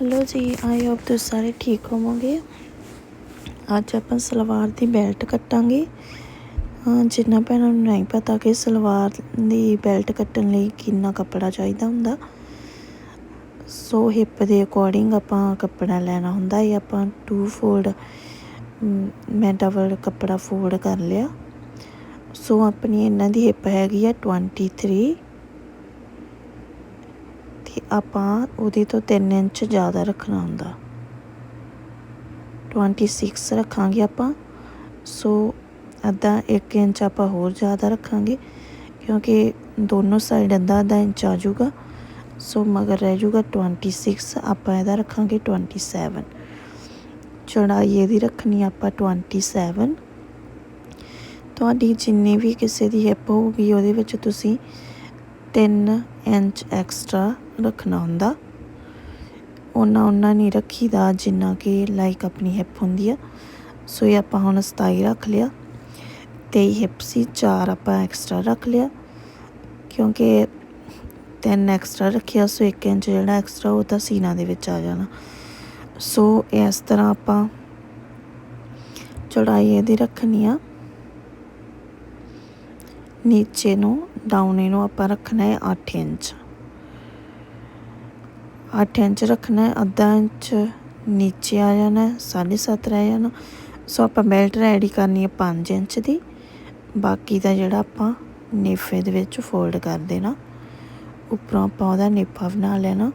Hello ਜੀ, I hope ਤੁਸੀਂ ਸਾਰੇ ਠੀਕ ਹੋਵੋਗੇ। ਅੱਜ ਆਪਾਂ ਸਲਵਾਰ ਦੀ ਬੈਲਟ ਕੱਟਾਂਗੇ। ਅਹ ਜਿਨ੍ਹਾਂ ਭੈਣਾਂ ਨੂੰ ਨਹੀਂ ਪਤਾ ਕਿ ਸਲਵਾਰ ਦੀ ਬੈਲਟ ਕੱਟਣ ਲਈ ਕਿੰਨਾ ਕੱਪੜਾ ਚਾਹੀਦਾ ਹੁੰਦਾ। ਸੋ ਹਿੱਪ ਦੇ ਅਕੋਰਡਿੰਗ ਆਪਾਂ ਕੱਪੜਾ ਲੈਣਾ ਹੁੰਦਾ ਇਹ ਆਪਾਂ ਟੂ ਫੋਲਡ ਮੈਂ ਡਬਲ ਕੱਪੜਾ ਫੋਲਡ ਕਰ ਲਿਆ। ਸੋ ਆਪਣੀ ਇਹਨਾਂ ਦੀ ਹਿੱਪ ਹੈਗੀ ਆ 23 ਤੇ ਆਪਾਂ ਉਹਦੇ ਤੋਂ 3 ਇੰਚ ਜ਼ਿਆਦਾ ਰੱਖਣਾ ਹੁੰਦਾ। 26 ਰੱਖਾਂਗੇ ਆਪਾਂ। ਸੋ ਅੱਧਾ 1 ਇੰਚ ਆਪਾਂ ਹੋਰ ਜ਼ਿਆਦਾ ਰੱਖਾਂਗੇ, ਕਿਉਂਕਿ ਦੋਨੋਂ ਸਾਈਡ ਅੱਧਾ ਅੱਧਾ ਇੰਚ ਆ ਜਾਊਗਾ। ਸੋ ਮਗਰ ਰਹਿ ਜਾਊਗਾ 26 ਆਪਾਂ ਇਹਦਾ ਰੱਖਾਂਗੇ 27 ਚੌੜਾਈ ਇਹਦੀ ਰੱਖਣੀ ਆਪਾਂ 27 ਤੁਹਾਡੀ ਜਿੰਨੀ ਵੀ ਕਿਸੇ ਦੀ ਹਿੱਪ ਹੋਊਗੀ, ਉਹਦੇ ਵਿੱਚ ਤੁਸੀਂ 3 ਇੰਚ ਐਕਸਟਰਾ ਰੱਖਣਾ ਹੁੰਦਾ। ਉਹਨਾਂ ਉਹਨਾਂ ਨਹੀਂ ਰੱਖੀਦਾ ਜਿੰਨਾ ਕਿ ਲਾਈਕ ਆਪਣੀ ਹਿੱਪ ਹੁੰਦੀ ਆ। ਸੋ ਇਹ ਆਪਾਂ ਹੁਣ 27 ਰੱਖ ਲਿਆ। ਤੇ ਹਿੱਪ ਸੀ 4 ਆਪਾਂ ਐਕਸਟਰਾ ਰੱਖ ਲਿਆ। ਕਿਉਂਕਿ 3 ਐਕਸਟਰਾ ਰੱਖਿਆ, ਸੋ 1 ਇੰਚ ਜਿਹੜਾ ਐਕਸਟਰਾ ਉਹ ਤਾਂ ਸੀਨਾ ਦੇ ਵਿੱਚ ਆ ਜਾਣਾ। ਸੋ ਇਸ ਤਰ੍ਹਾਂ ਆਪਾਂ ਚੌੜਾਈ ਇਹਦੀ ਰੱਖਣੀ ਆ। ਨੀਚੇ ਨੂੰ ਡਾਊਨ ਨੂੰ ਆਪਾਂ ਰੱਖਣਾ ਹੈ 8 ਇੰਚ। 8 ਇੰਚ ਰੱਖਣਾ ਹੈ, ਅੱਧਾ ਇੰਚ ਨੀਚੇ ਆ ਜਾਣਾ ਹੈ 7.5 ਰਹਿ ਜਾਣਾ। ਸੋ ਆਪਾਂ ਬੈਲਟ ਰੈਡੀ ਕਰਨੀ ਹੈ 5 ਇੰਚ ਦੀ। ਬਾਕੀ ਦਾ ਜਿਹੜਾ ਆਪਾਂ ਨੇਫੇ ਦੇ ਵਿੱਚ ਫੋਲਡ ਕਰ ਦੇਣਾ, ਉੱਪਰੋਂ ਆਪਾਂ ਉਹਦਾ ਨੇਫਾ ਬਣਾ ਲੈਣਾ।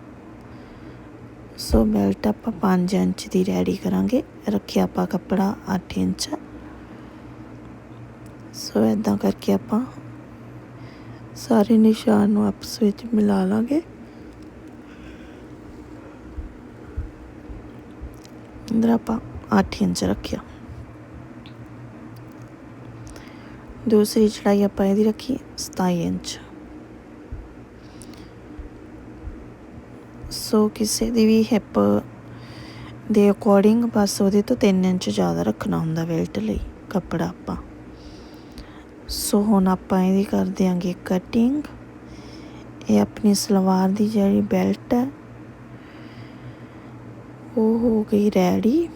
ਸੋ ਬੈਲਟ ਆਪਾਂ 5 ਇੰਚ ਦੀ ਰੈਡੀ ਕਰਾਂਗੇ। ਰੱਖਿਆ ਆਪਾਂ ਕੱਪੜਾ 8 ਇੰਚ। ਸੋ ਇਦਾਂ ਕਰਕੇ ਆਪਾਂ ਸਾਰੇ ਨਿਸ਼ਾਨ ਨੂੰ ਆਪਸ ਵਿੱਚ ਮਿਲਾ ਲਾਂਗੇ। ਅੰਦਰ ਆਪਾਂ 8 ਇੰਚ ਰੱਖਿਆ। ਦੂਸਰੀ ਚੜਾਈ ਆਪਾਂ ਇਹਦੀ ਰੱਖੀ 27 ਇੰਚ। ਸੋ ਕਿਸੇ ਦੀ ਵੀ ਹਿੱਪ ਦੇ ਅਕੋਰਡਿੰਗ ਬਸ ਉਹਦੇ ਤੋਂ 3 ਇੰਚ ਜ਼ਿਆਦਾ ਰੱਖਣਾ ਹੁੰਦਾ ਬੈਲਟ ਲਈ ਕੱਪੜਾ ਆਪਾਂ। ਸੋ ਹੁਣ ਆਪਾਂ ਇਹਦੀ ਕਰ ਦਿਆਂਗੇ ਕਟਿੰਗ ਇਹ ਆਪਣੀ ਸਲਵਾਰ ਦੀ ਜਿਹੜੀ ਬੈਲਟ ਹੈ, ਉਹ ਹੋ ਗਈ ਰੈਡੀ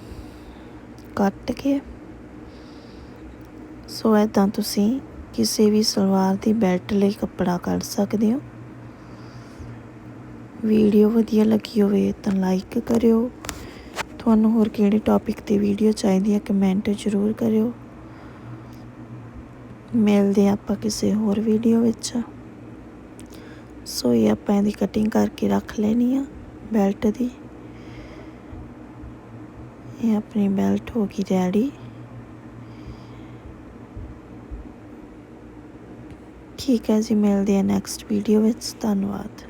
ਕੱਟ ਕੇ। ਸੋ ਇਦਾਂ ਤੁਸੀਂ ਕਿਸੇ ਵੀ ਸਲਵਾਰ ਦੀ ਬੈਲਟ ਲਈ ਕੱਪੜਾ ਕੱਢ ਸਕਦੇ ਹੋ। ਵੀਡੀਓ ਵਧੀਆ ਲੱਗੀ ਹੋਵੇ ਤਾਂ ਲਾਈਕ ਕਰਿਓ। ਤੁਹਾਨੂੰ ਹੋਰ ਕਿਹੜੇ ਟੌਪਿਕ ਤੇ ਵੀਡੀਓ ਚਾਹੀਦੀ ਹੈ ਕਮੈਂਟ ਜ਼ਰੂਰ ਕਰਿਓ। ਮਿਲਦੇ ਆਪਾਂ ਕਿਸੇ ਹੋਰ ਵੀਡੀਓ ਵਿੱਚ। ਸੋ ਇਹ ਆਪਾਂ ਇਹਦੀ ਕਟਿੰਗ ਕਰਕੇ ਰੱਖ ਲੈਣੀ ਆ ਬੈਲਟ ਦੀ। ਇਹ ਆਪਣੀ ਬੈਲਟ ਹੋ ਗਈ ਰੈਡੀ ਠੀਕ ਹੈ ਜੀ, ਮਿਲਦੇ ਆ ਨੈਕਸਟ ਵੀਡੀਓ ਵਿੱਚ। ਧੰਨਵਾਦ।